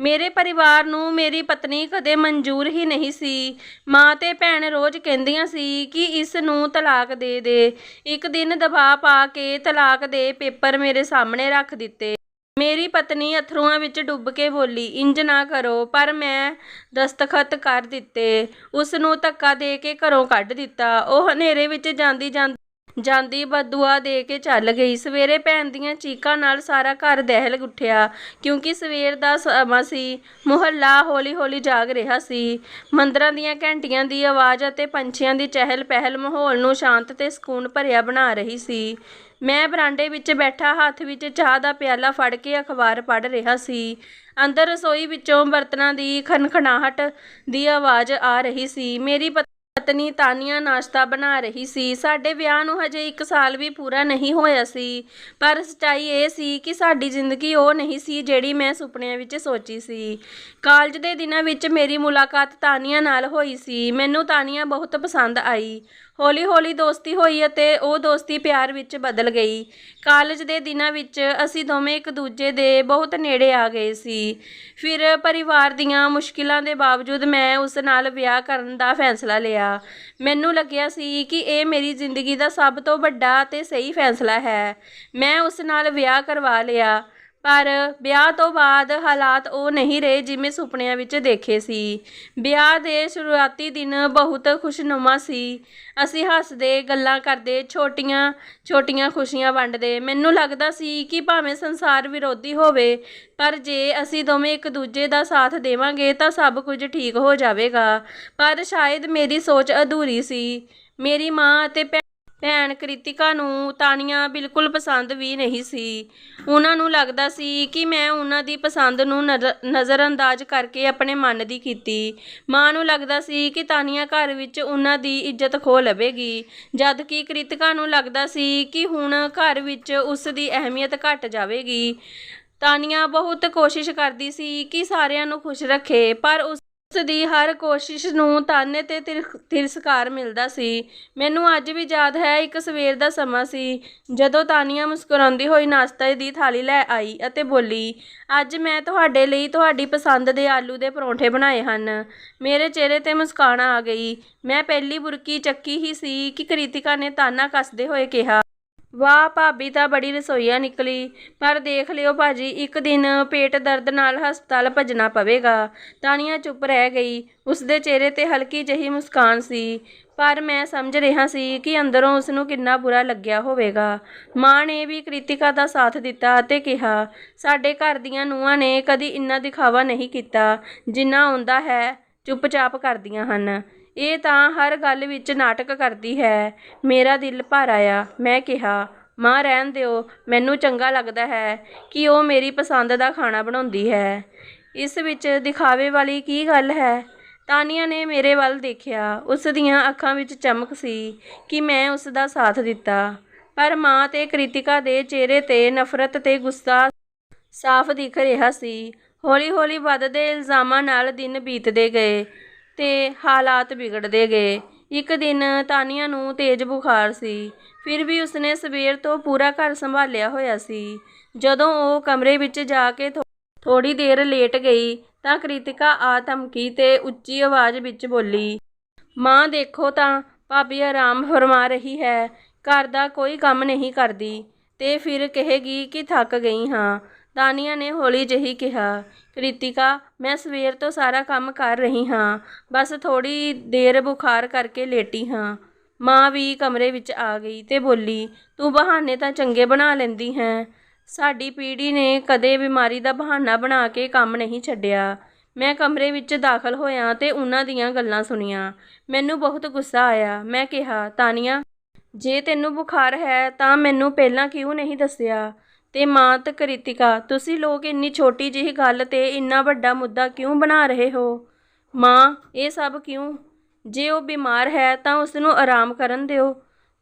ਮੇਰੇ ਪਰਿਵਾਰ ਨੂੰ ਮੇਰੀ ਪਤਨੀ ਕਦੇ ਮਨਜ਼ੂਰ ਹੀ ਨਹੀਂ ਸੀ। ਮਾਂ ਤੇ ਭੈਣ ਰੋਜ਼ ਕਹਿੰਦੀਆਂ ਸੀ ਕਿ ਇਸ ਨੂੰ ਤਲਾਕ ਦੇ ਦੇ। ਇੱਕ ਦਿਨ ਦਬਾਅ ਪਾ ਕੇ ਤਲਾਕ ਦੇ ਪੇਪਰ ਮੇਰੇ ਸਾਹਮਣੇ ਰੱਖ ਦਿੱਤੇ। ਮੇਰੀ ਪਤਨੀ ਅਥਰੂਆਂ ਵਿੱਚ ਡੁੱਬ ਕੇ ਬੋਲੀ, ਇੰਜ ਨਾ ਕਰੋ, ਪਰ ਮੈਂ ਦਸਤਖਤ ਕਰ ਦਿੱਤੇ। ਉਸ ਨੂੰ ਧੱਕਾ ਦੇ ਕੇ ਘਰੋਂ ਕੱਢ ਦਿੱਤਾ। ਉਹ ਹਨੇਰੇ ਵਿੱਚ ਜਾਂਦੀ ਜਾਂਦੀ ਜਾਂਦੀ ਬਦੂਆ ਦੇ ਕੇ ਚੱਲ ਗਈ। ਸਵੇਰੇ ਭੈਣ ਦੀਆਂ ਚੀਕਾਂ ਨਾਲ ਸਾਰਾ ਘਰ ਦਹਿਲ ਉੱਠਿਆ ਕਿਉਂਕਿ ਸਵੇਰ ਦਾ ਸਮਾਂ ਸੀ, ਮੁਹੱਲਾ ਹੌਲੀ-ਹੌਲੀ ਜਾਗ ਰਿਹਾ ਸੀ। ਮੰਦਰਾਂ ਦੀਆਂ ਘੰਟੀਆਂ ਦੀ ਆਵਾਜ਼ ਅਤੇ ਪੰਛੀਆਂ ਦੀ ਚਹਿਲ ਪਹਿਲ ਮਾਹੌਲ ਨੂੰ ਸ਼ਾਂਤ ਤੇ ਸਕੂਨ ਭਰਿਆ ਬਣਾ ਰਹੀ ਸੀ। ਮੈਂ ਬਰਾਂਡੇ ਵਿੱਚ ਬੈਠਾ, ਹੱਥ ਵਿੱਚ ਚਾਹ ਦਾ ਪਿਆਲਾ ਫੜ ਕੇ ਅਖਬਾਰ ਪੜ੍ਹ ਰਿਹਾ ਸੀ। ਅੰਦਰ ਰਸੋਈ ਵਿੱਚੋਂ ਬਰਤਨਾਂ ਦੀ ਖਨਖਨਾਹਟ ਦੀ ਆਵਾਜ਼ ਆ ਰਹੀ ਸੀ। ਮੇਰੀ ਪਤ- ਪਤਨੀ ਤਾਨੀਆ ਨਾਸ਼ਤਾ ਬਣਾ ਰਹੀ ਸੀ। ਸਾਡੇ ਵਿਆਹ ਨੂੰ ਹਜੇ 1 ਸਾਲ ਵੀ ਪੂਰਾ ਨਹੀਂ ਹੋਇਆ ਸੀ। ਪਰ ਸੱਚਾਈ ਇਹ ਸੀ ਕਿ ਸਾਡੀ ਜ਼ਿੰਦਗੀ ਉਹ ਨਹੀਂ ਸੀ ਜਿਹੜੀ ਮੈਂ ਸੁਪਨਿਆਂ ਵਿੱਚ ਸੋਚੀ ਸੀ। ਕਾਲਜ ਦੇ ਦਿਨਾਂ ਵਿੱਚ ਮੇਰੀ ਮੁਲਾਕਾਤ ਤਾਨੀਆ ਨਾਲ ਹੋਈ ਸੀ। ਮੈਨੂੰ ਤਾਨੀਆ ਬਹੁਤ ਪਸੰਦ ਆਈ। ਹੌਲੀ-ਹੌਲੀ ਦੋਸਤੀ ਹੋਈ ਅਤੇ ਉਹ ਦੋਸਤੀ ਪਿਆਰ ਵਿੱਚ ਬਦਲ ਗਈ। ਕਾਲਜ ਦੇ ਦਿਨਾਂ ਵਿੱਚ ਅਸੀਂ ਦੋਵੇਂ ਇੱਕ ਦੂਜੇ ਦੇ ਬਹੁਤ ਨੇੜੇ ਆ ਗਏ ਸੀ। ਫਿਰ ਪਰਿਵਾਰ ਦੀਆਂ ਮੁਸ਼ਕਿਲਾਂ ਦੇ ਬਾਵਜੂਦ ਮੈਂ ਉਸ ਨਾਲ ਵਿਆਹ ਕਰਨ ਦਾ ਫੈਸਲਾ ਲਿਆ। ਮੈਨੂੰ ਲੱਗਿਆ ਸੀ ਕਿ ਇਹ ਮੇਰੀ ਜ਼ਿੰਦਗੀ ਦਾ ਸਭ ਤੋਂ ਵੱਡਾ ਅਤੇ ਸਹੀ ਫੈਸਲਾ ਹੈ। ਮੈਂ ਉਸ ਨਾਲ ਵਿਆਹ ਕਰਵਾ ਲਿਆ। ਪਰ ਵਿਆਹ ਤੋਂ ਬਾਅਦ ਹਾਲਾਤ ਉਹ ਨਹੀਂ ਰਹੇ ਜਿਵੇਂ ਸੁਪਨਿਆਂ ਵਿੱਚ ਦੇਖੇ ਸੀ। ਵਿਆਹ ਦੇ ਸ਼ੁਰੂਆਤੀ ਦਿਨ ਬਹੁਤ ਖੁਸ਼ਨੁਮਾ ਸੀ। ਅਸੀਂ ਹੱਸਦੇ, ਗੱਲਾਂ ਕਰਦੇ, ਛੋਟੀਆਂ ਛੋਟੀਆਂ ਖੁਸ਼ੀਆਂ ਵੰਡਦੇ। ਮੈਨੂੰ ਲੱਗਦਾ ਸੀ ਕਿ ਭਾਵੇਂ ਸੰਸਾਰ ਵਿਰੋਧੀ ਹੋਵੇ, ਪਰ ਜੇ ਅਸੀਂ ਦੋਵੇਂ ਇੱਕ ਦੂਜੇ ਦਾ ਸਾਥ ਦੇਵਾਂਗੇ ਤਾਂ ਸਭ ਕੁਝ ਠੀਕ ਹੋ ਜਾਵੇਗਾ। ਪਰ ਸ਼ਾਇਦ ਮੇਰੀ ਸੋਚ ਅਧੂਰੀ ਸੀ। ਮੇਰੀ ਮਾਂ ਅਤੇ ਭੈ- ਭੈਣ ਕ੍ਰਿਤਿਕਾ ਨੂੰ ਤਾਨੀਆ ਬਿਲਕੁਲ ਪਸੰਦ ਵੀ ਨਹੀਂ ਸੀ। ਉਹਨਾਂ ਨੂੰ ਲੱਗਦਾ ਸੀ ਕਿ ਮੈਂ ਉਹਨਾਂ ਦੀ ਪਸੰਦ ਨੂੰ ਨਜ਼ਰ ਨਜ਼ਰਅੰਦਾਜ਼ ਕਰਕੇ ਆਪਣੇ ਮਨ ਦੀ ਕੀਤੀ। ਮਾਂ ਨੂੰ ਲੱਗਦਾ ਸੀ ਕਿ ਤਾਨੀਆ ਘਰ ਵਿੱਚ ਉਹਨਾਂ ਦੀ ਇੱਜ਼ਤ ਖੋ ਲਵੇਗੀ। ਜਦ ਕਿ ਕ੍ਰਿਤਿਕਾ ਨੂੰ ਲੱਗਦਾ ਸੀ ਕਿ ਹੁਣ ਘਰ ਵਿੱਚ ਉਸ ਦੀ ਅਹਿਮੀਅਤ ਘਟ ਜਾਵੇਗੀ। ਤਾਨੀਆ ਬਹੁਤ ਕੋਸ਼ਿਸ਼ ਕਰਦੀ ਸੀ ਕਿ ਸਾਰਿਆਂ ਨੂੰ ਖੁਸ਼ ਰੱਖੇ, ਪਰ ਉਸ ਉਸ ਦੀ ਹਰ ਕੋਸ਼ਿਸ਼ ਨੂੰ ਤਾਨੇ ਤੇ ਤਿਰ ਤਿਰਸਕਾਰ ਮਿਲਦਾ ਸੀ। ਮੈਨੂੰ ਅੱਜ ਵੀ ਯਾਦ ਹੈ, ਇੱਕ ਸਵੇਰ ਦਾ ਸਮਾਂ ਸੀ। ਜਦੋਂ ਤਾਨੀਆ ਮੁਸਕਰਾਉਂਦੀ ਹੋਈ ਨਾਸ਼ਤੇ ਦੀ ਥਾਲੀ ਲੈ ਆਈ ਅਤੇ ਬੋਲੀ, ਅੱਜ ਮੈਂ ਤੁਹਾਡੇ ਲਈ ਤੁਹਾਡੀ ਪਸੰਦ ਦੇ ਆਲੂ ਦੇ ਪਰੌਂਠੇ ਬਣਾਏ ਹਨ। ਮੇਰੇ ਚਿਹਰੇ ਤੇ ਮੁਸਕਾਨ ਆ ਗਈ। ਮੈਂ ਪਹਿਲੀ ਬੁਰਕੀ ਚੱਕੀ ਹੀ ਸੀ ਕਿ ਕ੍ਰਿਤਿਕਾ ਨੇ ਤਾਨਾ ਕੱਸਦੇ ਹੋਏ ਕਿਹਾ ਵਾਹ ਭਾਬੀ ਤਾਂ ਬੜੀ ਰਸੋਈਆ ਨਿਕਲੀ, ਪਰ ਦੇਖ ਲਿਓ ਭਾਜੀ, ਇੱਕ ਦਿਨ ਪੇਟ ਦਰਦ ਨਾਲ ਹਸਪਤਾਲ ਭੱਜਣਾ ਪਵੇਗਾ। ਤਾਨੀਆ ਚੁੱਪ ਰਹਿ ਗਈ। ਉਸਦੇ ਚਿਹਰੇ ਤੇ ਹਲਕੀ ਜਿਹੀ ਮੁਸਕਾਨ ਸੀ। ਪਰ ਮੈਂ ਸਮਝ ਰਿਹਾ ਸੀ ਕਿ ਅੰਦਰੋਂ ਉਸ ਨੂੰ ਕਿੰਨਾ ਬੁਰਾ ਲੱਗਿਆ ਹੋਵੇਗਾ। ਮਾਂ ਨੇ ਵੀ ਕ੍ਰਿਤਿਕਾ ਦਾ ਸਾਥ ਦਿੱਤਾ ਅਤੇ ਕਿਹਾ, ਸਾਡੇ ਘਰ ਦੀਆਂ ਨੂੰਹਾਂ ਨੇ ਕਦੀ ਇੰਨਾ ਦਿਖਾਵਾ ਨਹੀਂ ਕੀਤਾ, ਜਿੰਨਾ ਆਉਂਦਾ ਹੈ, ਚੁੱਪਚਾਪ ਕਰਦੀਆਂ ਹਨ। ਇਹ ਤਾਂ ਹਰ ਗੱਲ ਵਿੱਚ ਨਾਟਕ ਕਰਦੀ ਹੈ। ਮੇਰਾ ਦਿਲ ਭਰ ਆਇਆ। ਮੈਂ ਕਿਹਾ, ਮਾਂ, ਰਹਿਣ ਦਿਓ। ਮੈਨੂੰ ਚੰਗਾ ਲੱਗਦਾ ਹੈ ਕਿ ਉਹ ਮੇਰੀ ਪਸੰਦ ਦਾ ਖਾਣਾ ਬਣਾਉਂਦੀ ਹੈ। ਇਸ ਵਿੱਚ ਦਿਖਾਵੇ ਵਾਲੀ ਕੀ ਗੱਲ ਹੈ? ਤਾਨੀਆ ਨੇ ਮੇਰੇ ਵੱਲ ਦੇਖਿਆ। ਉਸ ਦੀਆਂ ਅੱਖਾਂ ਵਿੱਚ ਚਮਕ ਸੀ ਕਿ ਮੈਂ ਉਸ ਦਾ ਸਾਥ ਦਿੱਤਾ। ਪਰ ਮਾਂ ਤੇ ਕ੍ਰਿਤਿਕਾ ਦੇ ਚਿਹਰੇ ਤੇ ਨਫ਼ਰਤ ਤੇ ਗੁੱਸਾ ਸਾਫ਼ ਦਿਖ ਰਿਹਾ ਸੀ। ਹੌਲੀ-ਹੌਲੀ ਵੱਧਦੇ ਇਲਜ਼ਾਮਾਂ ਨਾਲ ਦਿਨ ਬੀਤਦੇ ਗਏ। ਤੇ ਹਾਲਾਤ ਵਿਗੜਦੇ ਗਏ। ਇੱਕ ਦਿਨ ਤਾਨੀਆ ਨੂੰ ਤੇਜ਼ ਬੁਖਾਰ ਸੀ। ਫਿਰ ਵੀ ਉਸਨੇ ਸਵੇਰ ਤੋਂ ਪੂਰਾ ਘਰ ਸੰਭਾਲਿਆ ਹੋਇਆ ਸੀ। ਜਦੋਂ ਉਹ ਕਮਰੇ ਵਿੱਚ ਜਾ ਕੇ ਥੋ- ਥੋੜੀ ਦੇਰ ਲੇਟ ਗਈ ਤਾਂ ਕ੍ਰਿਤਿਕਾ ਆ ਧਮਕੀ ਤੇ ਉੱਚੀ ਆਵਾਜ਼ ਵਿੱਚ ਬੋਲੀ, ਮਾਂ, ਦੇਖੋ ਤਾਂ, ਭਾਬੀ ਆਰਾਮ ਫਰਮਾ ਰਹੀ ਹੈ। ਘਰ ਦਾ ਕੋਈ ਕੰਮ ਨਹੀਂ ਕਰਦੀ ਤੇ ਫਿਰ ਕਹੇਗੀ ਕਿ ਥੱਕ ਗਈ ਹਾਂ। ਤਾਨੀਆ ਨੇ ਹੌਲੀ ਜਿਹੀ ਕਿਹਾ, ਕ੍ਰਿਤਿਕਾ, ਮੈਂ ਸਵੇਰ ਤੋਂ ਸਾਰਾ ਕੰਮ ਕਰ ਰਹੀ ਹਾਂ, ਬਸ ਥੋੜੀ ਦੇਰ ਬੁਖਾਰ ਕਰਕੇ ਲੇਟੀ ਹਾਂ। ਮਾਂ ਵੀ ਕਮਰੇ ਵਿੱਚ ਆ ਗਈ ਤੇ ਬੋਲੀ, ਤੂੰ ਬਹਾਨੇ ਤਾਂ ਚੰਗੇ ਬਣਾ ਲੈਂਦੀ ਹੈ। ਸਾਡੀ ਪੀੜ੍ਹੀ ਨੇ ਕਦੇ ਬਿਮਾਰੀ ਦਾ ਬਹਾਨਾ ਬਣਾ ਕੇ ਕੰਮ ਨਹੀਂ ਛੱਡਿਆ। ਮੈਂ ਕਮਰੇ ਵਿੱਚ ਦਾਖਲ ਹੋਇਆ ਤੇ ਉਹਨਾਂ ਦੀਆਂ ਗੱਲਾਂ ਸੁਣੀਆਂ। ਮੈਨੂੰ ਬਹੁਤ ਗੁੱਸਾ ਆਇਆ। ਮੈਂ ਕਿਹਾ, ਤਾਨੀਆ, ਜੇ ਤੈਨੂੰ ਬੁਖਾਰ ਹੈ ਤਾਂ ਮੈਨੂੰ ਪਹਿਲਾਂ ਕਿਉਂ ਨਹੀਂ ਦੱਸਿਆ? ਤੇ ਮਾਂ ਤੇ ਕ੍ਰਿਤਿਕਾ, ਤੁਸੀਂ ਲੋਕ ਇੰਨੀ ਛੋਟੀ ਜਿਹੀ ਗੱਲ ਤੇ ਇੰਨਾ ਵੱਡਾ ਮੁੱਦਾ ਕਿਉਂ ਬਣਾ ਰਹੇ ਹੋ? ਮਾਂ, ਇਹ ਸਭ ਕਿਉਂ? ਜੇ ਉਹ ਬਿਮਾਰ ਹੈ ਤਾਂ ਉਸ ਨੂੰ ਆਰਾਮ ਕਰਨ ਦਿਓ।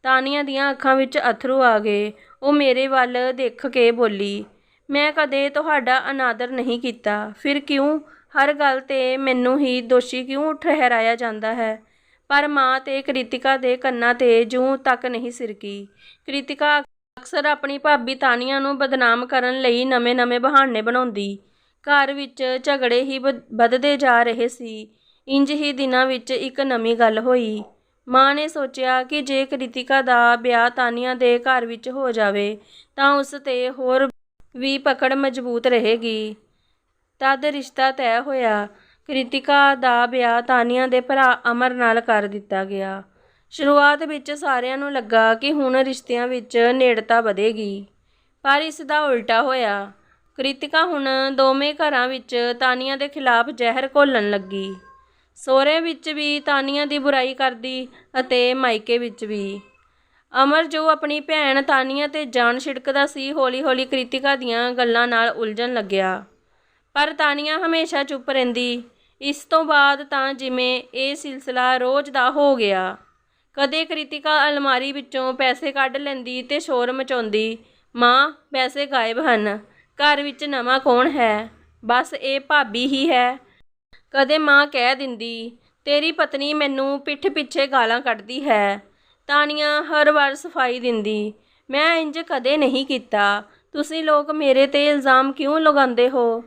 ਤਾਨੀਆਂ ਦੀਆਂ ਅੱਖਾਂ ਵਿੱਚ ਅਥਰੂ ਆ ਗਏ। ਉਹ ਮੇਰੇ ਵੱਲ ਦੇਖ ਕੇ ਬੋਲੀ, ਮੈਂ ਕਦੇ ਤੁਹਾਡਾ ਅਨਾਦਰ ਨਹੀਂ ਕੀਤਾ। ਫਿਰ ਕਿਉਂ? ਹਰ ਗੱਲ ਤੇ ਮੈਨੂੰ ਹੀ ਦੋਸ਼ੀ ਕਿਉਂ ਠਹਿਰਾਇਆ ਜਾਂਦਾ ਹੈ? ਪਰ ਮਾਂ ਤੇ ਕ੍ਰਿਤਿਕਾ ਦੇ ਕੰਨਾਂ ਤੇ ਜੂੰ ਤੱਕ ਨਹੀਂ ਸਿਰਕੀ। ਕ੍ਰਿਤਿਕਾ ਅਕਸਰ ਆਪਣੀ ਭਾਬੀ ਤਾਨੀਆ ਨੂੰ ਬਦਨਾਮ ਕਰਨ ਲਈ ਨਵੇਂ-ਨਵੇਂ ਬਹਾਨੇ ਬਣਾਉਂਦੀ। ਘਰ ਵਿੱਚ ਝਗੜੇ ਹੀ ਵੱਧਦੇ ਜਾ ਰਹੇ ਸੀ। ਇੰਜ ਹੀ ਦਿਨਾਂ ਵਿੱਚ ਇੱਕ ਨਵੀਂ ਗੱਲ ਹੋਈ। ਮਾਂ ਨੇ ਸੋਚਿਆ ਕਿ ਜੇ ਕ੍ਰਿਤਿਕਾ ਦਾ ਵਿਆਹ ਤਾਨੀਆ ਦੇ ਘਰ ਵਿੱਚ ਹੋ ਜਾਵੇ, ਤਾਂ ਉਸ ਤੇ ਹੋਰ ਵੀ ਪਕੜ ਮਜ਼ਬੂਤ ਰਹੇਗੀ। ਤਦ ਰਿਸ਼ਤਾ ਤੈਅ ਹੋਇਆ ਕ੍ਰਿਤਿਕਾ ਦਾ ਵਿਆਹ ਤਾਨੀਆ ਦੇ ਭਰਾ ਅਮਰ ਨਾਲ ਕਰ ਦਿੱਤਾ ਗਿਆ। ਸ਼ੁਰੂਆਤ ਵਿੱਚ ਸਾਰਿਆਂ ਨੂੰ ਲੱਗਾ ਕਿ ਹੁਣ ਰਿਸ਼ਤਿਆਂ ਵਿੱਚ ਨੇੜਤਾ ਵਧੇਗੀ, ਪਰ ਇਸ ਦਾ ਉਲਟਾ ਹੋਇਆ। ਕ੍ਰਿਤਿਕਾ ਹੁਣ ਦੋਵੇਂ ਘਰਾਂ ਵਿੱਚ ਤਾਨੀਆ ਦੇ ਖਿਲਾਫ ਜ਼ਹਿਰ ਘੋਲਣ ਲੱਗੀ। ਸਹੁਰੇ ਵਿੱਚ ਵੀ ਤਾਨੀਆ ਦੀ ਬੁਰਾਈ ਕਰਦੀ ਅਤੇ ਮਾਇਕੇ ਵਿੱਚ ਵੀ। ਅਮਰ, ਜੋ ਆਪਣੀ ਭੈਣ ਤਾਨੀਆ ਤੇ ਜਾਨ ਛਿੜਕਦਾ ਸੀ, ਹੌਲੀ-ਹੌਲੀ ਕ੍ਰਿਤਿਕਾ ਦੀਆਂ ਗੱਲਾਂ ਨਾਲ ਉਲਝਣ ਲੱਗਿਆ। ਪਰ ਤਾਨੀਆ ਹਮੇਸ਼ਾ ਚੁੱਪ ਰਹਿੰਦੀ। ਇਸ ਤੋਂ ਬਾਅਦ ਤਾਂ ਜਿਵੇਂ ਇਹ ਸਿਲਸਿਲਾ ਰੋਜ਼ ਦਾ ਹੋ ਗਿਆ। ਕਦੇ ਕ੍ਰਿਤਿਕਾ ਅਲਮਾਰੀ ਵਿੱਚੋਂ ਪੈਸੇ ਕੱਢ ਲੈਂਦੀ ਤੇ ਸ਼ੋਰ ਮਚਾਉਂਦੀ, ਮਾਂ, ਪੈਸੇ ਗਾਇਬ ਹਨ, ਘਰ ਵਿੱਚ ਨਵਾਂ ਕੌਣ ਹੈ? ਬਸ ਇਹ ਭਾਬੀ ਹੀ ਹੈ। ਕਦੇ ਮਾਂ ਕਹਿ ਦਿੰਦੀ, ਤੇਰੀ ਪਤਨੀ ਮੈਨੂੰ ਪਿੱਠ ਪਿੱਛੇ ਗਾਲਾਂ ਕੱਢਦੀ ਹੈ। ਤਾਨੀਆ ਹਰ ਵਾਰ ਸਫ਼ਾਈ ਦਿੰਦੀ, ਮੈਂ ਇੰਜ ਕਦੇ ਨਹੀਂ ਕੀਤਾ। ਤੁਸੀਂ ਲੋਕ ਮੇਰੇ ਤੇ ਇਲਜ਼ਾਮ ਕਿਉਂ ਲਗਾਉਂਦੇ ਹੋ?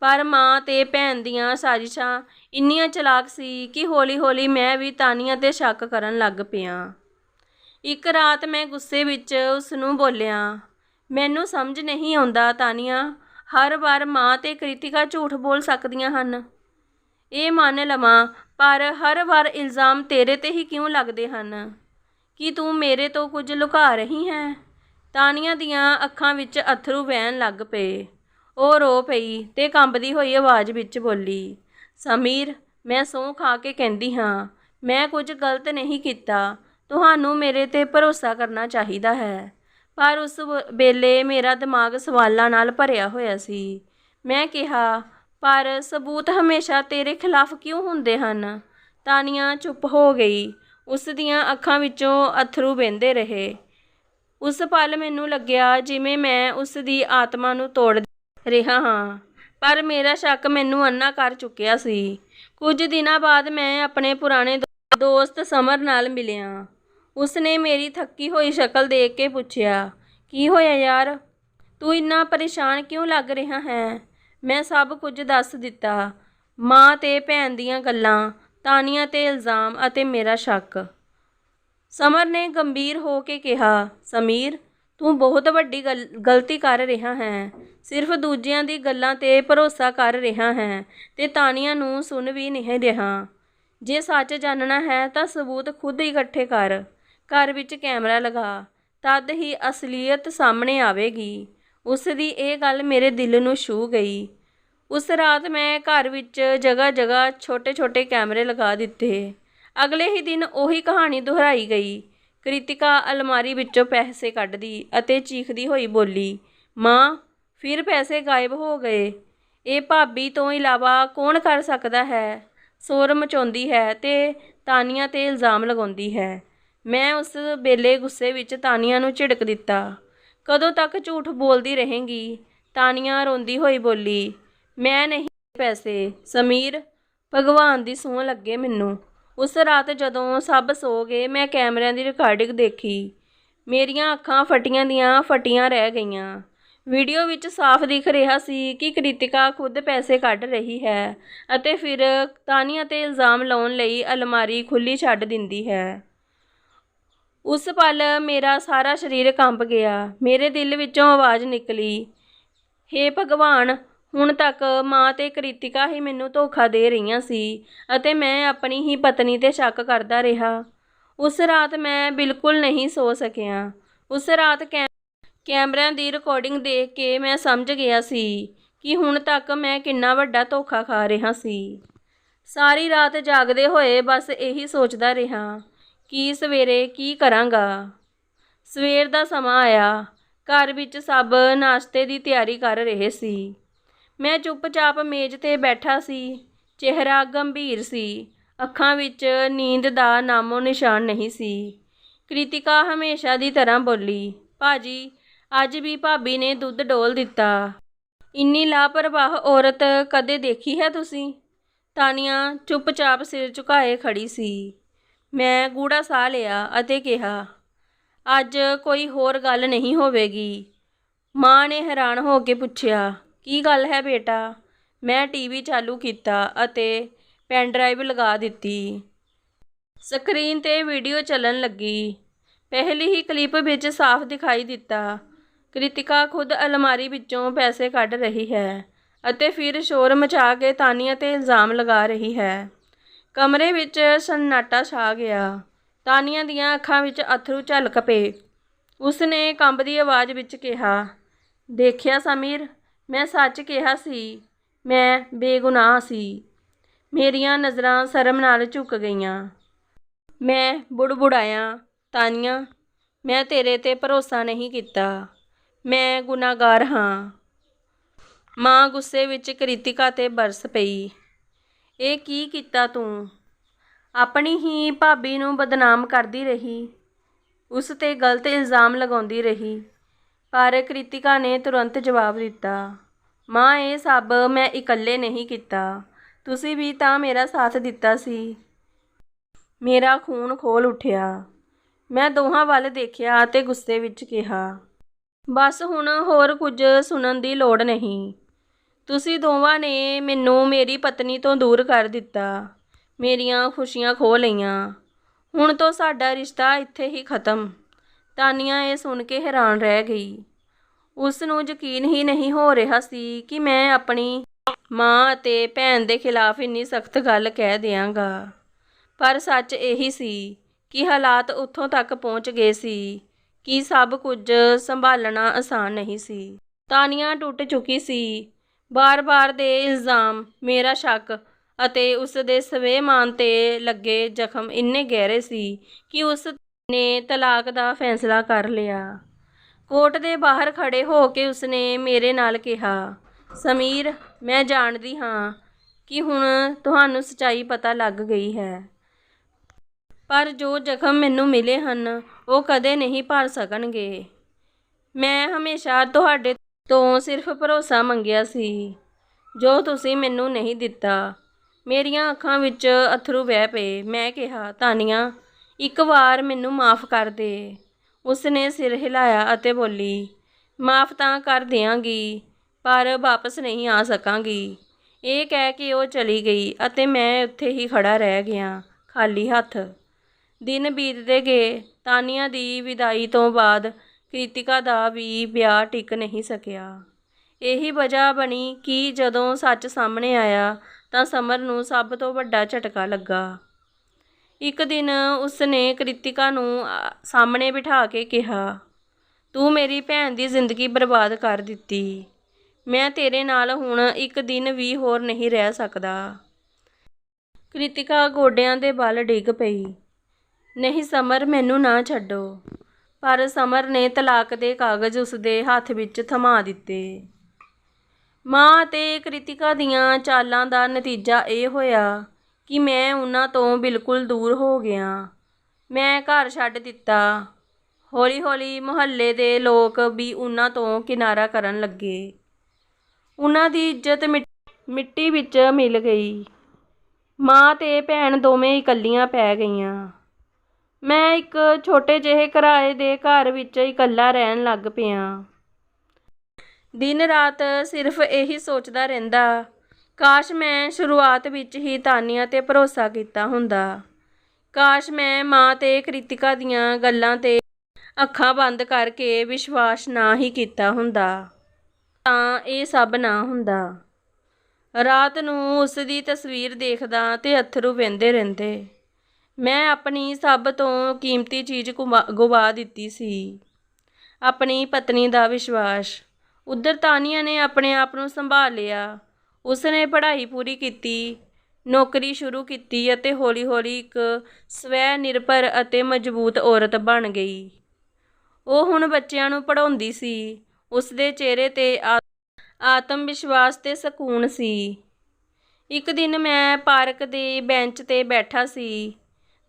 ਪਰ ਮਾਂ ਤੇ ਭੈਣ ਦੀਆਂ ਸਾਜ਼ਿਸ਼ਾਂ ਇੰਨੀਆਂ ਚਲਾਕ ਸੀ ਕਿ ਹੌਲੀ-ਹੌਲੀ ਮੈਂ ਵੀ ਤਾਨੀਆ ਤੇ ਸ਼ੱਕ ਕਰਨ ਲੱਗ ਪਿਆ। ਇੱਕ ਰਾਤ ਮੈਂ ਗੁੱਸੇ ਵਿੱਚ ਉਸ ਨੂੰ ਬੋਲਿਆ, ਮੈਨੂੰ ਸਮਝ ਨਹੀਂ ਆਉਂਦਾ ਤਾਨੀਆ, ਹਰ ਵਾਰ ਮਾਂ ਤੇ ਕ੍ਰਿਤਿਕਾ ਝੂਠ ਬੋਲ ਸਕਦੀਆਂ ਹਨ। ਇਹ ਮੰਨ ਲਵਾਂ, ਪਰ ਹਰ ਵਾਰ ਇਲਜ਼ਾਮ ਤੇਰੇ ਤੇ ਹੀ ਕਿਉਂ ਲੱਗਦੇ ਹਨ? ਕਿ ਤੂੰ ਮੇਰੇ ਤੋਂ ਕੁਝ ਲੁਕਾ ਰਹੀ ਹੈ? ਤਾਨੀਆ ਦੀਆਂ ਅੱਖਾਂ ਵਿੱਚ ਅਥਰੂ ਵਹਿਣ ਲੱਗ ਪਏ। ਉਹ ਰੋ ਪਈ ਤੇ ਕੰਬਦੀ ਹੋਈ ਆਵਾਜ਼ ਵਿੱਚ ਬੋਲੀ, ਸਮੀਰ, ਮੈਂ ਸਹੁੰ ਖਾ ਕੇ ਕਹਿੰਦੀ ਹਾਂ, ਮੈਂ ਕੁਝ ਗਲਤ ਨਹੀਂ ਕੀਤਾ, ਤੁਹਾਨੂੰ ਮੇਰੇ ਤੇ ਭਰੋਸਾ ਕਰਨਾ ਚਾਹੀਦਾ ਹੈ। ਪਰ ਉਸ ਵ- ਵੇਲੇ ਮੇਰਾ ਦਿਮਾਗ ਸਵਾਲਾਂ ਨਾਲ ਭਰਿਆ ਹੋਇਆ ਸੀ। ਮੈਂ ਕਿਹਾ, ਪਰ ਸਬੂਤ ਹਮੇਸ਼ਾ ਤੇਰੇ ਖਿਲਾਫ ਕਿਉਂ ਹੁੰਦੇ ਹਨ? ਤਾਨੀਆਂ ਚੁੱਪ ਹੋ ਗਈ। ਉਸ ਦੀਆਂ ਅੱਖਾਂ ਵਿੱਚੋਂ ਅਥਰੂ ਵਹਿੰਦੇ ਰਹੇ। ਉਸ ਪਲ ਮੈਨੂੰ ਲੱਗਿਆ ਜਿਵੇਂ ਮੈਂ ਉਸ ਦੀ ਆਤਮਾ ਨੂੰ ਤੋੜ ਰਿਹਾ ਹਾਂ। ਪਰ ਮੇਰਾ ਸ਼ੱਕ ਮੈਨੂੰ ਅੰਨਾ ਕਰ ਚੁੱਕਿਆ ਸੀ। ਕੁਝ ਦਿਨਾਂ ਬਾਅਦ ਮੈਂ ਆਪਣੇ ਪੁਰਾਣੇ ਦੋ- ਦੋਸਤ ਸਮਰ ਨਾਲ ਮਿਲਿਆ। ਉਸਨੇ ਮੇਰੀ ਥੱਕੀ ਹੋਈ ਸ਼ਕਲ ਦੇਖ ਕੇ ਪੁੱਛਿਆ, ਕੀ ਹੋਇਆ ਯਾਰ? ਤੂੰ ਇੰਨਾ ਪਰੇਸ਼ਾਨ ਕਿਉਂ ਲੱਗ ਰਿਹਾ ਹੈ? ਮੈਂ ਸਭ ਕੁਝ ਦੱਸ ਦਿੱਤਾ। ਮਾਂ ਤੇ ਭੈਣ ਦੀਆਂ ਗੱਲਾਂ, ਤਾਨੀਆਂ ਤੇ ਇਲਜ਼ਾਮ ਅਤੇ ਮੇਰਾ ਸ਼ੱਕ। ਸਮਰ ਨੇ ਗੰਭੀਰ ਹੋ ਕੇ ਕਿਹਾ, ਸਮੀਰ ਤੂੰ ਬਹੁਤ ਵੱਡੀ ਗਲ- ਗਲਤੀ ਕਰ ਰਿਹਾ ਹੈ। ਸਿਰਫ ਦੂਜਿਆਂ ਦੀ ਗੱਲਾਂ ਤੇ ਭਰੋਸਾ ਕਰ ਰਿਹਾ ਹੈ ਅਤੇ ਤਾਨੀਆਂ ਨੂੰ ਸੁਣ ਵੀ ਨਹੀਂ ਰਿਹਾ। ਜੇ ਸੱਚ ਜਾਣਨਾ ਹੈ ਤਾਂ ਸਬੂਤ ਖੁਦ ਇਕੱਠੇ ਕਰ। ਘਰ ਵਿੱਚ ਕੈਮਰਾ ਲਗਾ, ਤਦ ਹੀ ਅਸਲੀਅਤ ਸਾਹਮਣੇ ਆਵੇਗੀ। ਉਸ ਦੀ ਇਹ ਗੱਲ ਮੇਰੇ ਦਿਲ ਨੂੰ ਛੂ ਗਈ। ਉਸ ਰਾਤ ਮੈਂ ਘਰ ਵਿੱਚ ਜਗ੍ਹਾ ਜਗ੍ਹਾ ਛੋਟੇ-ਛੋਟੇ ਕੈਮਰੇ ਲਗਾ ਦਿੱਤੇ। ਅਗਲੇ ਹੀ ਦਿਨ ਉਹੀ ਕਹਾਣੀ ਦੁਹਰਾਈ ਗਈ। ਕ੍ਰਿਤਿਕਾ ਅਲਮਾਰੀ ਵਿੱਚੋਂ ਪੈਸੇ ਕੱਢਦੀ ਅਤੇ ਚੀਖਦੀ ਹੋਈ ਬੋਲੀ, ਮਾਂ, ਫਿਰ ਪੈਸੇ ਗਾਇਬ ਹੋ ਗਏ। ਇਹ ਭਾਬੀ ਤੋਂ ਇਲਾਵਾ ਕੌਣ ਕਰ ਸਕਦਾ ਹੈ ਸ਼ੋਰ ਮਚਾਉਂਦੀ ਹੈ ਤੇ ਤਾਨੀਆ ਤੇ ਇਲਜ਼ਾਮ ਲਗਾਉਂਦੀ ਹੈ। ਮੈਂ ਉਸ ਵੇਲੇ ਗੁੱਸੇ ਵਿੱਚ ਤਾਨੀਆ ਨੂੰ ਝਿੜਕ ਦਿੱਤਾ। ਕਦੋਂ ਤੱਕ ਝੂਠ ਬੋਲਦੀ ਰਹੇਂਗੀ ਤਾਨੀਆ ਰੋਂਦੀ ਹੋਈ ਬੋਲੀ, ਮੈਂ ਨਹੀਂ ਪੈਸੇ। ਸਮੀਰ, ਭਗਵਾਨ ਦੀ ਸੂਹ ਲੱਗੇ ਮੈਨੂੰ। ਉਸ ਰਾਤ ਜਦੋਂ ਸਭ ਸੋ ਗਏ, ਮੈਂ ਕੈਮਰਿਆਂ ਦੀ ਰਿਕਾਰਡਿੰਗ ਦੇਖੀ। ਮੇਰੀਆਂ ਅੱਖਾਂ ਫਟੀਆਂ ਦੀਆਂ ਫਟੀਆਂ ਰਹਿ ਗਈਆਂ। ਵੀਡੀਓ ਵਿੱਚ ਸਾਫ਼ ਦਿਖ ਰਿਹਾ ਸੀ ਕਿ ਕ੍ਰਿਤਿਕਾ ਖੁਦ ਪੈਸੇ ਕੱਢ ਰਹੀ ਹੈ ਅਤੇ ਫਿਰ ਤਾਨੀਆ ਤੇ ਇਲਜ਼ਾਮ ਲਾਉਣ ਲਈ ਅਲਮਾਰੀ ਖੁੱਲੀ ਛੱਡ ਦਿੰਦੀ ਹੈ। ਉਸ ਪਲ ਮੇਰਾ ਸਾਰਾ ਸਰੀਰ ਕੰਬ ਗਿਆ। ਮੇਰੇ ਦਿਲ ਵਿੱਚੋਂ ਆਵਾਜ਼ ਨਿਕਲੀ, ਹੇ ਭਗਵਾਨ ਹੁਣ ਤੱਕ ਮਾਂ ਤੇ ਕ੍ਰਿਤਿਕਾ ਹੀ ਮੈਨੂੰ ਧੋਖਾ ਦੇ ਰਹੀਆਂ ਸੀ ਅਤੇ ਮੈਂ ਆਪਣੀ ਹੀ ਪਤਨੀ ਤੇ ਸ਼ੱਕ ਕਰਦਾ ਰਿਹਾ। ਉਸ ਰਾਤ ਮੈਂ ਬਿਲਕੁਲ ਨਹੀਂ ਸੋ ਸਕਿਆ। ਉਸ ਰਾਤ ਕੈ ਕੈਮਰਿਆਂ ਦੀ ਰਿਕਾਰਡਿੰਗ ਦੇਖ ਕੇ ਮੈਂ ਸਮਝ ਗਿਆ ਸੀ ਕਿ ਹੁਣ ਤੱਕ ਮੈਂ ਕਿੰਨਾ ਵੱਡਾ ਧੋਖਾ ਖਾ ਰਿਹਾ ਸੀ। ਸਾਰੀ ਰਾਤ ਜਾਗਦੇ ਹੋਏ ਬਸ ਇਹੀ ਸੋਚਦਾ ਰਿਹਾ ਕਿ ਸਵੇਰੇ ਕੀ ਕਰਾਂਗਾ। ਸਵੇਰ ਦਾ ਸਮਾਂ ਆਇਆ। ਘਰ ਵਿੱਚ ਸਭ ਨਾਸ਼ਤੇ ਦੀ ਤਿਆਰੀ ਕਰ ਰਹੇ ਸੀ। ਮੈਂ ਚੁੱਪਚਾਪ ਮੇਜ਼ ਤੇ ਬੈਠਾ ਸੀ। ਚਿਹਰਾ ਗੰਭੀਰ ਸੀ। ਅੱਖਾਂ ਵਿੱਚ ਨੀਂਦ ਦਾ ਨਾਮੋ ਨਿਸ਼ਾਨ ਨਹੀਂ ਸੀ। ਕ੍ਰਿਤਿਕਾ ਹਮੇਸ਼ਾ ਦੀ ਤਰ੍ਹਾਂ ਬੋਲੀ, ਭਾਜੀ, ਅੱਜ ਵੀ ਭਾਬੀ ਨੇ ਦੁੱਧ ਡੋਲ ਦਿੱਤਾ। ਇੰਨੀ ਲਾਪਰਵਾਹ ਔਰਤ ਕਦੇ ਦੇਖੀ ਹੈ ਤੁਸੀਂ? ਤਾਨੀਆ ਚੁੱਪਚਾਪ ਸਿਰ ਝੁਕਾਏ ਖੜੀ ਸੀ। ਮੈਂ ਗੂੜਾ ਸਾਹ ਲਿਆ ਅਤੇ ਕਿਹਾ, ਅੱਜ ਕੋਈ ਹੋਰ ਗੱਲ ਨਹੀਂ ਹੋਵੇਗੀ। ਮਾਂ ਨੇ ਹੈਰਾਨ ਹੋ ਕੇ ਪੁੱਛਿਆ ਕੀ ਗੱਲ ਹੈ ਬੇਟਾ? ਮੈਂ ਟੀਵੀ ਚਾਲੂ ਕੀਤਾ ਅਤੇ ਪੈਨ ਡਰਾਈਵ ਲਗਾ ਦਿੱਤੀ। ਸਕਰੀਨ ਤੇ ਵੀਡੀਓ ਚੱਲਣ ਲੱਗੀ। ਪਹਿਲੀ ਹੀ ਕਲਿੱਪ ਵਿੱਚ ਸਾਫ਼ ਦਿਖਾਈ ਦਿੱਤਾ। ਕ੍ਰਿਤਿਕਾ ਖੁਦ ਅਲਮਾਰੀ ਵਿੱਚੋਂ ਪੈਸੇ ਕੱਢ ਰਹੀ ਹੈ ਅਤੇ ਫਿਰ ਸ਼ੋਰ ਮਚਾ ਕੇ ਤਾਨੀਆ ਤੇ ਇਲਜ਼ਾਮ ਲਗਾ ਰਹੀ ਹੈ। ਕਮਰੇ ਵਿੱਚ ਸੰਨਾਟਾ ਛਾ ਗਿਆ। ਤਾਨੀਆ ਦੀਆਂ ਅੱਖਾਂ ਵਿੱਚ ਅਥਰੂ ਝਲਕ ਪਏ। ਉਸਨੇ ਕੰਬਦੀ ਆਵਾਜ਼ ਵਿੱਚ ਕਿਹਾ, ਦੇਖਿਆ, ਸਮੀਰ? ਮੈਂ ਸੱਚ ਕਿਹਾ ਸੀ, ਮੈਂ ਬੇਗੁਨਾਹ ਸੀ। ਮੇਰੀਆਂ ਨਜ਼ਰਾਂ ਸ਼ਰਮ ਨਾਲ ਝੁਕ ਗਈਆਂ। ਮੈਂ ਬੁੜਬੁੜਾਇਆ, ਤਾਨੀਆ, ਮੈਂ ਤੇਰੇ ਤੇ ਭਰੋਸਾ ਨਹੀਂ ਕੀਤਾ। ਮੈਂ ਗੁਨਾਹਗਾਰ ਹਾਂ। ਮਾਂ ਗੁੱਸੇ ਵਿੱਚ ਕ੍ਰਿਤਿਕਾ ਤੇ ਬਰਸ ਪਈ। ਇਹ ਕੀ ਕੀਤਾ ਤੂੰ? ਆਪਣੀ ਹੀ ਭਾਬੀ ਨੂੰ ਬਦਨਾਮ ਕਰਦੀ ਰਹੀ। ਉਸ ਤੇ ਗਲਤ ਇਲਜ਼ਾਮ ਲਗਾਉਂਦੀ ਰਹੀ। ਪਰ ਕ੍ਰਿਤਿਕਾ ਨੇ ਤੁਰੰਤ ਜਵਾਬ ਦਿੱਤਾ, ਮਾਂ, ਇਹ ਸਭ ਮੈਂ ਇਕੱਲੇ ਨਹੀਂ ਕੀਤਾ। ਤੁਸੀਂ ਵੀ ਤਾਂ ਮੇਰਾ ਸਾਥ ਦਿੱਤਾ ਸੀ। ਮੇਰਾ ਖੂਨ ਖੋਲ ਉੱਠਿਆ। ਮੈਂ ਦੋਹਾਂ ਵੱਲ ਦੇਖਿਆ ਅਤੇ ਗੁੱਸੇ ਵਿੱਚ ਕਿਹਾ, ਬਸ ਹੁਣ ਹੋਰ ਕੁਝ ਸੁਣਨ ਦੀ ਲੋੜ ਨਹੀਂ। ਤੁਸੀਂ ਦੋਵਾਂ ਨੇ ਮੈਨੂੰ ਮੇਰੀ ਪਤਨੀ ਤੋਂ ਦੂਰ ਕਰ ਦਿੱਤਾ। ਮੇਰੀਆਂ ਖੁਸ਼ੀਆਂ ਖੋਹ ਲਈਆਂ। ਹੁਣ ਤੋਂ ਸਾਡਾ ਰਿਸ਼ਤਾ ਇੱਥੇ ਹੀ ਖਤਮ। ਤਾਨੀਆ ਇਹ ਸੁਣ ਕੇ ਹੈਰਾਨ ਰਹਿ ਗਈ। ਉਸ ਨੂੰ ਯਕੀਨ ਹੀ ਨਹੀਂ ਹੋ ਰਿਹਾ ਸੀ ਕਿ ਮੈਂ ਆਪਣੀ ਮਾਂ ਅਤੇ ਭੈਣ ਦੇ ਖਿਲਾਫ ਇੰਨੀ ਸਖਤ ਗੱਲ ਕਹਿ ਦਿਆਂਗਾ। ਪਰ ਸੱਚ ਇਹੀ ਸੀ ਕਿ ਹਾਲਾਤ ਉੱਥੋਂ ਤੱਕ ਪਹੁੰਚ ਗਏ ਸੀ ਕਿ ਸਭ ਕੁਝ ਸੰਭਾਲਣਾ ਆਸਾਨ ਨਹੀਂ ਸੀ। ਤਾਨੀਆਂ ਟੁੱਟ ਚੁੱਕੀ ਸੀ। ਬਾਰ-ਬਾਰ ਦੇ ਇਲਜ਼ਾਮ, ਮੇਰਾ ਸ਼ੱਕ ਅਤੇ ਉਸ ਦੇ ਸਵੇਮਾਨ ਤੇ ਲੱਗੇ ਜ਼ਖਮ ਇੰਨੇ ਗਹਿਰੇ ਸੀ ਕਿ ਉਸ ਨੇ ਤਲਾਕ ਦਾ ਫੈਸਲਾ ਕਰ ਲਿਆ। ਕੋਰਟ ਦੇ ਬਾਹਰ ਖੜੇ ਹੋ ਕੇ ਉਸਨੇ ਮੇਰੇ ਨਾਲ ਕਿਹਾ, ਸਮੀਰ, ਮੈਂ ਜਾਣਦੀ ਹਾਂ ਕਿ ਹੁਣ ਤੁਹਾਨੂੰ ਸੱਚਾਈ ਪਤਾ ਲੱਗ ਗਈ ਹੈ। ਪਰ ਜੋ ਜ਼ਖਮ ਮੈਨੂੰ ਮਿਲੇ ਹਨ, ਉਹ ਕਦੇ ਨਹੀਂ ਭਰ ਸਕਣਗੇ। ਮੈਂ ਹਮੇਸ਼ਾ ਤੁਹਾਡੇ ਤੋਂ ਸਿਰਫ ਭਰੋਸਾ ਮੰਗਿਆ ਸੀ। ਜੋ ਤੁਸੀਂ ਮੈਨੂੰ ਨਹੀਂ ਦਿੱਤਾ, ਮੇਰੀਆਂ ਅੱਖਾਂ ਵਿੱਚ ਅਥਰੂ ਵਹਿ ਪਏ। ਮੈਂ ਕਿਹਾ ਤਾਨੀਆ ਇੱਕ ਵਾਰ ਮੈਨੂੰ ਮਾਫ ਕਰ ਦੇ। ਉਸਨੇ ਸਿਰ ਹਿਲਾਇਆ ਅਤੇ ਬੋਲੀ, ਮਾਫ ਤਾਂ ਕਰ ਦਿਆਂਗੀ, ਪਰ ਵਾਪਸ ਨਹੀਂ ਆ ਸਕਾਂਗੀ। ਇਹ ਕਹਿ ਕੇ ਉਹ ਚਲੀ ਗਈ ਅਤੇ ਮੈਂ ਉੱਥੇ ਹੀ ਖੜਾ ਰਹਿ ਗਿਆ, ਖਾਲੀ ਹੱਥ। ਦਿਨ ਬੀਤਦੇ ਗਏ, ਤਾਨੀਆ ਦੀ ਵਿਦਾਈ ਤੋਂ ਬਾਅਦ ਕ੍ਰਿਤਿਕਾ ਦਾ ਵੀ ਵਿਆਹ ਟਿਕ ਨਹੀਂ ਸਕਿਆ। ਇਹੀ ਵਜ੍ਹਾ ਬਣੀ ਕਿ ਜਦੋਂ ਸੱਚ ਸਾਹਮਣੇ ਆਇਆ ਤਾਂ ਸਮਰ ਨੂੰ ਸਭ ਤੋਂ ਵੱਡਾ ਝਟਕਾ ਲੱਗਾ। ਇੱਕ ਦਿਨ ਉਸਨੇ ਕ੍ਰਿਤਿਕਾ ਨੂੰ ਸਾਹਮਣੇ ਬਿਠਾ ਕੇ ਕਿਹਾ, ਤੂੰ ਮੇਰੀ ਭੈਣ ਦੀ ਜ਼ਿੰਦਗੀ ਬਰਬਾਦ ਕਰ ਦਿੱਤੀ। ਮੈਂ ਤੇਰੇ ਨਾਲ ਹੁਣ ਇੱਕ ਦਿਨ ਵੀ ਹੋਰ ਨਹੀਂ ਰਹਿ ਸਕਦਾ ਕ੍ਰਿਤਿਕਾ ਗੋਡਿਆਂ ਦੇ ਬਲ ਡਿੱਗ ਪਈ। ਨਹੀਂ ਸਮਰ, ਮੈਨੂੰ ਨਾ ਛੱਡੋ ਪਰ ਸਮਰ ਨੇ ਤਲਾਕ ਦੇ ਕਾਗਜ਼ ਉਸਦੇ ਹੱਥ ਵਿੱਚ ਥਮਾ ਦਿੱਤੇ। ਮਾਂ ਤੇ ਕ੍ਰਿਤਿਕਾ ਦੀਆਂ ਚਾਲਾਂ ਦਾ ਨਤੀਜਾ ਇਹ ਹੋਇਆ ਕਿ ਮੈਂ ਉਹਨਾਂ ਤੋਂ ਬਿਲਕੁਲ ਦੂਰ ਹੋ ਗਿਆ। ਮੈਂ ਘਰ ਛੱਡ ਦਿੱਤਾ। ਹੌਲੀ-ਹੌਲੀ ਮੁਹੱਲੇ ਦੇ ਲੋਕ ਵੀ ਉਹਨਾਂ ਤੋਂ ਕਿਨਾਰਾ ਕਰਨ ਲੱਗੇ। ਉਹਨਾਂ ਦੀ ਇੱਜ਼ਤ ਮਿ- ਮਿੱਟੀ ਵਿੱਚ ਮਿਲ ਗਈ। ਮਾਂ ਤੇ ਭੈਣ ਦੋਵੇਂ ਇਕੱਲੀਆਂ ਪੈ ਗਈਆਂ। ਮੈਂ ਇੱਕ ਛੋਟੇ ਜਿਹੇ ਕਿਰਾਏ ਦੇ ਘਰ ਵਿੱਚ ਇਕੱਲਾ ਰਹਿਣ ਲੱਗ ਪਿਆ। ਦਿਨ ਰਾਤ ਸਿਰਫ ਇਹੀ ਸੋਚਦਾ ਰਹਿੰਦਾ ਕਾਸ਼ ਮੈਂ ਸ਼ੁਰੂਆਤ ਵਿੱਚ ਹੀ ਤਾਨੀਆ ਤੇ ਭਰੋਸਾ ਕੀਤਾ ਹੁੰਦਾ। ਕਾਸ਼ ਮੈਂ ਮਾਂ ਤੇ ਕ੍ਰਿਤਿਕਾ ਦੀਆਂ ਗੱਲਾਂ ਤੇ ਅੱਖਾਂ ਬੰਦ ਕਰਕੇ ਵਿਸ਼ਵਾਸ ਨਾ ਹੀ ਕੀਤਾ ਹੁੰਦਾ, ਤਾਂ ਇਹ ਸਭ ਨਾ ਹੁੰਦਾ। ਰਾਤ ਨੂੰ ਉਸ ਦੀ ਤਸਵੀਰ ਦੇਖਦਾ ਤੇ ਅਥਰੂ ਵਹਿੰਦੇ ਰਹਿੰਦੇ। ਮੈਂ ਆਪਣੀ ਸਭ ਤੋਂ ਕੀਮਤੀ ਚੀਜ਼ ਗੁਮਾ- ਗਵਾ ਦਿੱਤੀ ਸੀ। ਆਪਣੀ ਪਤਨੀ ਦਾ ਵਿਸ਼ਵਾਸ। ਉਧਰ ਤਾਨੀਆ ਨੇ ਆਪਣੇ ਆਪ ਨੂੰ ਸੰਭਾਲ ਲਿਆ ਉਸ ਨੇ ਪੜ੍ਹਾਈ ਪੂਰੀ ਕੀਤੀ, ਨੌਕਰੀ ਸ਼ੁਰੂ ਕੀਤੀ ਅਤੇ ਹੌਲੀ-ਹੌਲੀ ਇੱਕ ਸਵੈ ਨਿਰਭਰ ਅਤੇ ਮਜ਼ਬੂਤ ਔਰਤ ਬਣ ਗਈ। ਉਹ ਹੁਣ ਬੱਚਿਆਂ ਨੂੰ ਪੜ੍ਹਾਉਂਦੀ ਸੀ। ਉਸਦੇ ਚਿਹਰੇ ਤੇ ਆਤਮ ਵਿਸ਼ਵਾਸ ਤੇ ਸਕੂਨ ਸੀ। ਇੱਕ ਦਿਨ ਮੈਂ ਪਾਰਕ ਦੇ ਬੈਂਚ ਤੇ ਬੈਠਾ ਸੀ।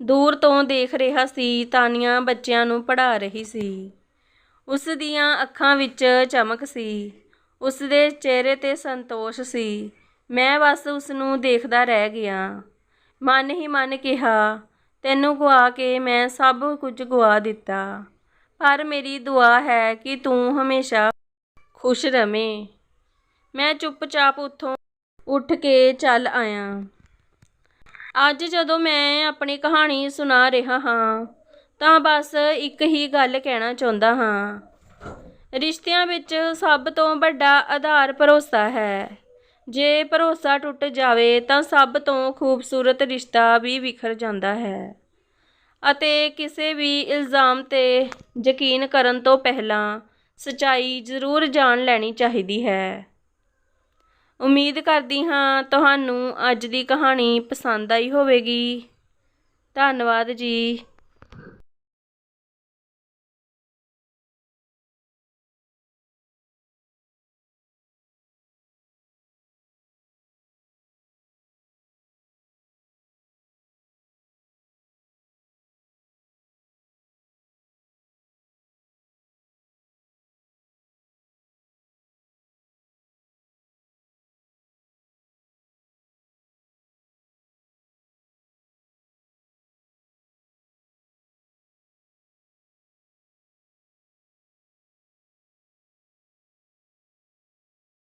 ਦੂਰ ਤੋਂ ਦੇਖ ਰਿਹਾ ਸੀ, ਤਾਨੀਆਂ ਬੱਚਿਆਂ ਨੂੰ ਪੜ੍ਹਾ ਰਹੀ ਸੀ। ਉਸ ਦੀਆਂ ਅੱਖਾਂ ਵਿੱਚ ਚਮਕ ਸੀ। ਉਸ ਦੇ ਚਿਹਰੇ ਤੇ ਸੰਤੋਸ਼ ਸੀ। ਮੈਂ ਬਸ ਉਸ ਨੂੰ ਦੇਖਦਾ ਰਹਿ ਗਿਆ। ਮਨ ਹੀ ਮਨ ਕਿਹਾ, ਤੈਨੂੰ ਗਵਾ ਕੇ ਮੈਂ ਸਭ ਕੁਝ ਗਵਾ ਦਿੱਤਾ। ਪਰ ਮੇਰੀ ਦੁਆ ਹੈ ਕਿ ਤੂੰ ਹਮੇਸ਼ਾ ਖੁਸ਼ ਰਵੇਂ। ਮੈਂ ਚੁੱਪਚਾਪ ਉੱਥੋਂ ਉੱਠ ਕੇ ਚੱਲ ਆਇਆ। ਅੱਜ ਜਦੋਂ ਮੈਂ ਆਪਣੀ ਕਹਾਣੀ ਸੁਣਾ ਰਿਹਾ ਹਾਂ, ਤਾਂ ਬਸ ਇੱਕ ਹੀ ਗੱਲ ਕਹਿਣਾ ਚਾਹੁੰਦਾ ਹਾਂ। ਰਿਸ਼ਤਿਆਂ ਵਿੱਚ ਸਭ ਤੋਂ ਵੱਡਾ ਆਧਾਰ ਭਰੋਸਾ ਹੈ। ਜੇ ਭਰੋਸਾ ਟੁੱਟ ਜਾਵੇ ਤਾਂ ਸਭ ਤੋਂ ਖੂਬਸੂਰਤ ਰਿਸ਼ਤਾ ਵੀ ਵਿਖਰ ਜਾਂਦਾ ਹੈ ਅਤੇ ਕਿਸੇ ਵੀ ਇਲਜ਼ਾਮ ਤੇ ਯਕੀਨ ਕਰਨ ਤੋਂ ਪਹਿਲਾਂ ਸਚਾਈ ਜ਼ਰੂਰ ਜਾਣ ਲੈਣੀ ਚਾਹੀਦੀ ਹੈ। ਉਮੀਦ ਕਰਦੀ ਹਾਂ ਤੁਹਾਨੂੰ ਅੱਜ ਦੀ ਕਹਾਣੀ ਪਸੰਦ ਆਈ ਹੋਵੇਗੀ। ਧੰਨਵਾਦ ਜੀ।